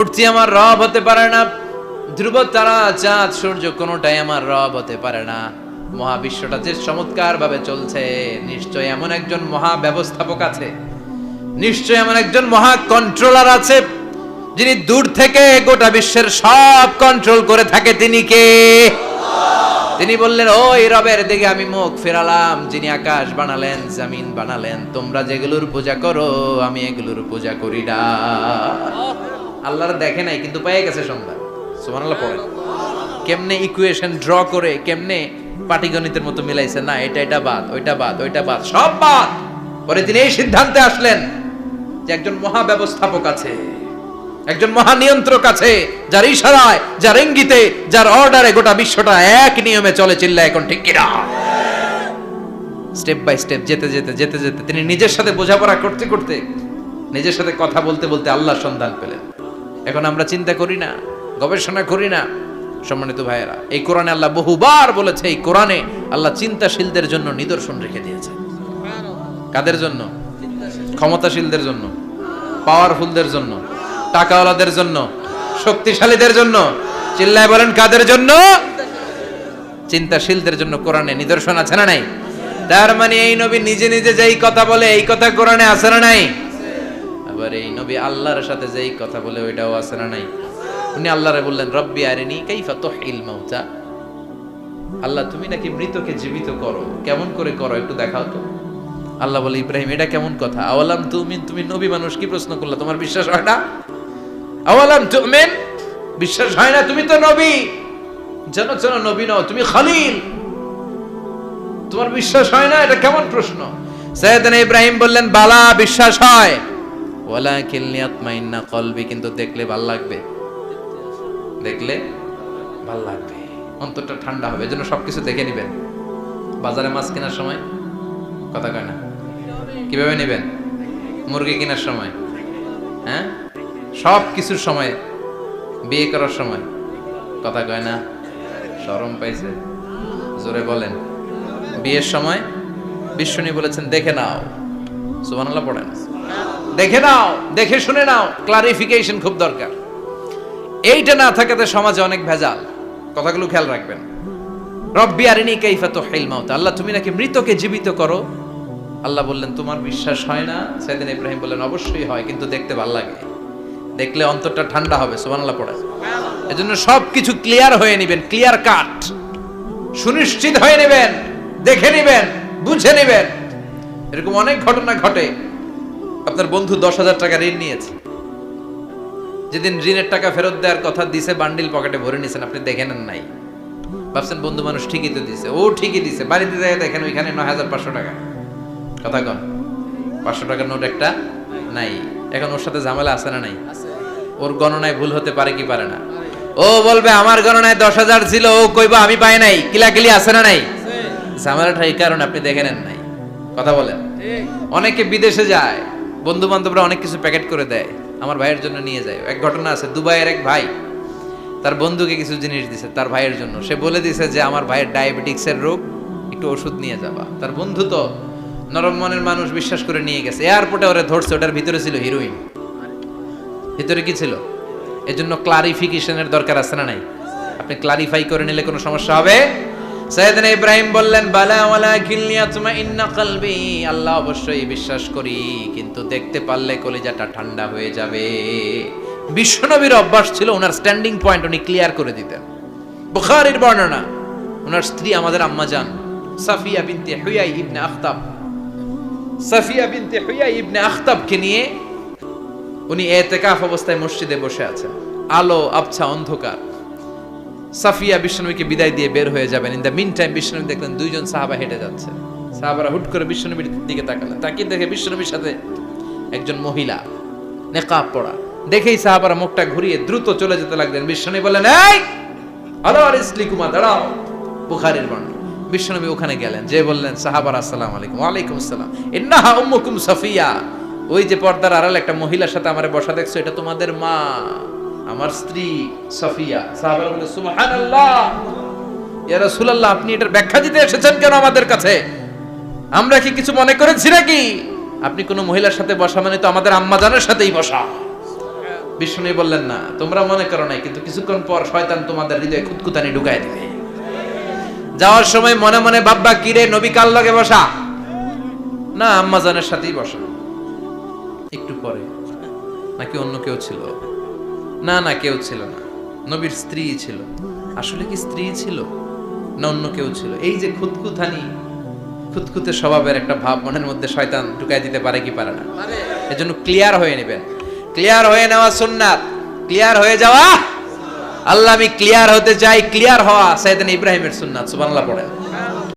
মূর্তি আমার রব হতে পারে না। ধ্রুব, তারা, চাঁদ, সূর্য, কোনোটাই আমার রব হতে পারে না। মহাবিশ্বটা যে চমৎকার ভাবে চলছে, নিশ্চয় এমন একজন মহা ব্যবস্থাপক আছে। নিশ্চয় এমন একজন মহা কন্ট্রোলার আছে, যিনি দূর থেকে গোটা বিশ্বের সব কন্ট্রোল করে থাকে। তিনি কে? তিনি বললেন, ওই রবের দিকে আমি মুখ ফেরালাম, যিনি আকাশ বানালেন, জামিন বানালেন। তোমরা যেগুলোর পূজা করো, আমি এগুলোর পূজা করি না। আল্লাহর দেখে নাই, কিন্তু পেয়ে গেছে সন্ধ্যা। সুবহানাল্লাহ পড়েন কেমনে ইকুয়েশন ড্র করে, কেমনে পাটিগণিতের মতো মিলাইছে? না, এটা এটা বাদ, ওইটা বাদ ওইটা বাদ, সব বাদ। পরে তিনি এই সিদ্ধান্তে আসলেন যে একজন মহা ব্যবস্থাপক আছে, একজন মহা নিয়ন্ত্রক আছে, যার ইশারায়, যার ইঙ্গিতে, যার অর্ডারে গোটা বিশ্বটা এক নিয়মে চলে চিল্লা এখন, ঠিক কিনা? স্টেপ বাই স্টেপ, যেতে যেতে যেতে যেতে, তিনি নিজের সাথে বোঝাপড়া করতে করতে, নিজের সাথে কথা বলতে বলতে আল্লাহর সন্ধান পেলেন। এখন আমরা চিন্তা করি না, গবেষণা করি না। সম্মানিত ভাইয়েরা, এই কোরআনে আল্লাহ বহুবার বলেছে, এই কোরআনে আল্লাহ চিন্তাশীলদের জন্য নিদর্শন রেখে দিয়েছে। কাদের জন্য? ক্ষমতাশীলদের জন্য পাওয়ারফুলদের জন্য, টাকাওয়ালাদের জন্য, শক্তিশালীদের জন্য। চিল্লায় বলেন, কাদের জন্য? চিন্তাশীলদের জন্য কোরআনে নিদর্শন আছে না নাই? তার মানে এই নবী নিজে নিজে যেই কথা বলে, এই কথা কোরআনে আছে না নাই? আবার এই নবী আল্লাহর সাথে যেই কথা বলে ওইটাও আছে না নাই? উনি আল্লাহরে বললেন, রব্বি আরিনি কাইফা তুহিল মাউতা। আল্লাহ, তুমি নাকি মৃতকে জীবিত করো। কেমন করে করো একটু দেখাও তো। আল্লাহ বলে, ইব্রাহিম, এটা কেমন কথা? আওয়ালাম তুমি তুমি নবী মানুষ, কি প্রশ্ন করলা? তোমার বিশ্বাস হয় না? আওয়ালাম তুমিন, বিশ্বাস হয় না, তুমি তো নবী। জানো জানো নবী নও, তুমি খালিল। তোমার বিশ্বাস হয় না? এটা কেমন প্রশ্ন? সৈয়দনা ইব্রাহিম বললেন, বালা, বিশ্বাস হয়। ওয়ালাকিন লিয়াতমাইন্না কলবি, কিন্তু দেখলে ভালো লাগবে? দেখলে ভালো লাগবে। অন্তরটা ঠান্ডা হবে, এজন্য সবকিছু দেখে নেবেন। বাজারে মাছ কেনার সময়? কথা কয় না। কীভাবে নেবেন? মুরগি কেনার সময়? হ্যাঁ? সব কিছুর সময়, বিয়ে করার সময়। কথা কয় না। শরম পাইছে। জোরে বলেন। বিয়ের সময়? বিশ্বনী বলেছেন, দেখে নাও। সুবহানাল্লাহ, পড়েন। দেখে নাও, দেখে শুনে নাও। ক্লারিফিকেশন খুব দরকার। এইটা না থাকাতে সমাজে অনেক ভেজাল। কথাগুলো খেয়াল রাখবেন। রব্বি আরিনি কাইফা তুহিল মাউত। আল্লাহ, তুমি নাকি মৃতকে জীবিত করো? আল্লাহ বললেন, তোমার বিশ্বাস হয় না? সেদিন ইব্রাহিম বললেন, অবশ্যই হয়, কিন্তু দেখতে ভালো লাগে। দেখলে অন্তরটা ঠান্ডা হবে, সুবহানাল্লাহ পড়ে। এজন্য সব কিছু ক্লিয়ার হয়ে নেবেন, ক্লিয়ার কাট। সুনিশ্চিত হয়ে নেবেন, দেখে নেবেন, বুঝে নেবেন। এরকম অনেক ঘটনা ঘটে। আপনার বন্ধু দশ হাজার টাকা ঋণ নিয়েছে। যেদিন ঋণের টাকা ফেরত দেওয়ার কথা দিছে বান্ডিল পকেটে ভরে নিয়েছেন আপনি দেখে নেন নাই। ভাবছেন বন্ধু মানুষ ঠিকই তো দিছে। ও ঠিকই দিছে। বাড়িতে যায় দেখেন ওইখানে নয় হাজার পাঁচশো টাকা। কথা কন পাঁচশো টাকার নোট একটা নাই। এখন ওর সাথে ঝামেলা আছে না নাই? ওর গণনায় ভুল হতে পারে কি পারে না? ও বলবে আমার গণনায় দশ হাজার ছিল ও কইবা আমি পাই নাই। কিলাকিলি আছে না নাই? ঝামেলাটা এই কারণে আপনি দেখে নেন নাই। কথা বলেন। অনেকে বিদেশে যায়। বন্ধু বান্ধবরা অনেক কিছু প্যাকেট করে দেয়, আমার ভাইয়ের জন্য নিয়ে যায়। এক ঘটনা আছে, দুবাইয়ের এক ভাই, তার বন্ধুকে কিছু জিনিস দিছে, তার ভাইয়ের জন্য। সে বলে দিছে যে, আমার ভাইয়ের ডায়াবেটিক্সের রোগ, একটু ওষুধ নিয়ে যাবা। তার বন্ধু তো নরম মনের মানুষ বিশ্বাস করে নিয়ে গেছে। এয়ারপোর্টে ওরে ধরছে, ওটার ভিতরে ছিল হিরোইন। ভিতরে কি ছিল? এজন্য ক্লারিফিকেশনের দরকার আছে না নাই? আপনি ক্লারিফাই করে নিলে কোনো সমস্যা হবে? সৈয়দনা ইব্রাহিম বললেন, বালা ওয়ালা কিল্লিয়া তুমা ইন্না কলবি। আল্লাহ অবশ্যই বিশ্বাস করি, কিন্তু দেখতে পারলে কলিজাটা ঠান্ডা হয়ে যাবে। বিশ্বনবীর অভ্যাস ছিল ওনার স্ট্যান্ডিং পয়েন্ট উনি ক্লিয়ার করে দিতেন। বুখারীর বর্ণনা, ওনার স্ত্রী আমাদের আম্মা জান, সাফিয়া বিনতে হুয়াই ইবনে আখতাব। সাফিয়া বিনতে হুয়াই ইবনে আখতাবকে নিয়ে উনি এতেকাফ অবস্থায় মসজিদে বসে আছেন। আলো, আবছা, অন্ধকার। সাফিয়া বিষ্ণুকে বিদায় দিয়ে বের হয়ে যাবেন। In the meantime Vishnu দেখলেন দুইজন সাহাবা হেঁটে যাচ্ছে। সাহাবারা হুট করে বিষ্ণুবীর দিকে তাকালেন। তাকিয়ে দেখে বিষ্ণুবীর সাথে একজন মহিলা, নেকাব পড়া। দেখেই সাহাবারা মুখটা ঘুরিয়ে দ্রুত চলে যেতে লাগলেন। বিষ্ণু বললেন, এই আলো আর ইসলিকুমা দাঁড়াও। বুখারীর বর্ণনা বিশ্বনবী ওখানে গেলেন। যে বললেন, সাহাবার, আসসালাম আলাইকুম। ওয়ালাইকুম আসসালাম। ইন্নাহা উম্মুকুম সাফিয়া। ওই যে পর্দার আড়াল একটা মহিলার সাথে আমারে বসা দেখছ, এটা তোমাদের মা। আমার স্ত্রী সাফিয়া। সাহাবারা বলে সুবহানাল্লাহ। ইয়া রাসূলুল্লাহ, আপনি এটার ব্যাখ্যা দিতে এসেছেন কেন আমাদের কাছে? আমরা কি কিছু মনে করেছি নাকি? আপনি কোনো মহিলার সাথে বসা মানে তো আমাদের আম্মাজানের সাথেই বসা। বিষ্ণু বললেন, না, তোমরা মনে করো নাই, কিন্তু কিছুক্ষণ পর শয়তান তোমাদের হৃদয়ে খুতকুতানি ঢুকাই দিবে। যাওয়ার সময় মনে মনে, বাব্বা কিরে নবী কাল লগে বসা? না আম্মা জানের সাথেই বসা। একটু পরে, নাকি অন্য কেউ ছিল? না না কেউ ছিল না। নবীর স্ত্রী ছিল। আসলে কি স্ত্রী ছিল? না অন্য কেউ ছিল? এই যে খুতকুথানি খুতখুতে স্বভাবের একটা ভাব মনের মধ্যে শয়তান ঢুকাই দিতে পারে কি পারে না? এজন্য ক্লিয়ার হয়ে নেবেন। ক্লিয়ার হয়ে নেওয়া সুন্নাত। ক্লিয়ার হয়ে যাওয়া? আল্লাহ আমি ক্লিয়ার হতে চাই। ক্লিয়ার হওয়া সাইদান ইব্রাহিমের সুন্নাত সুবহানাল্লাহ পড়েন।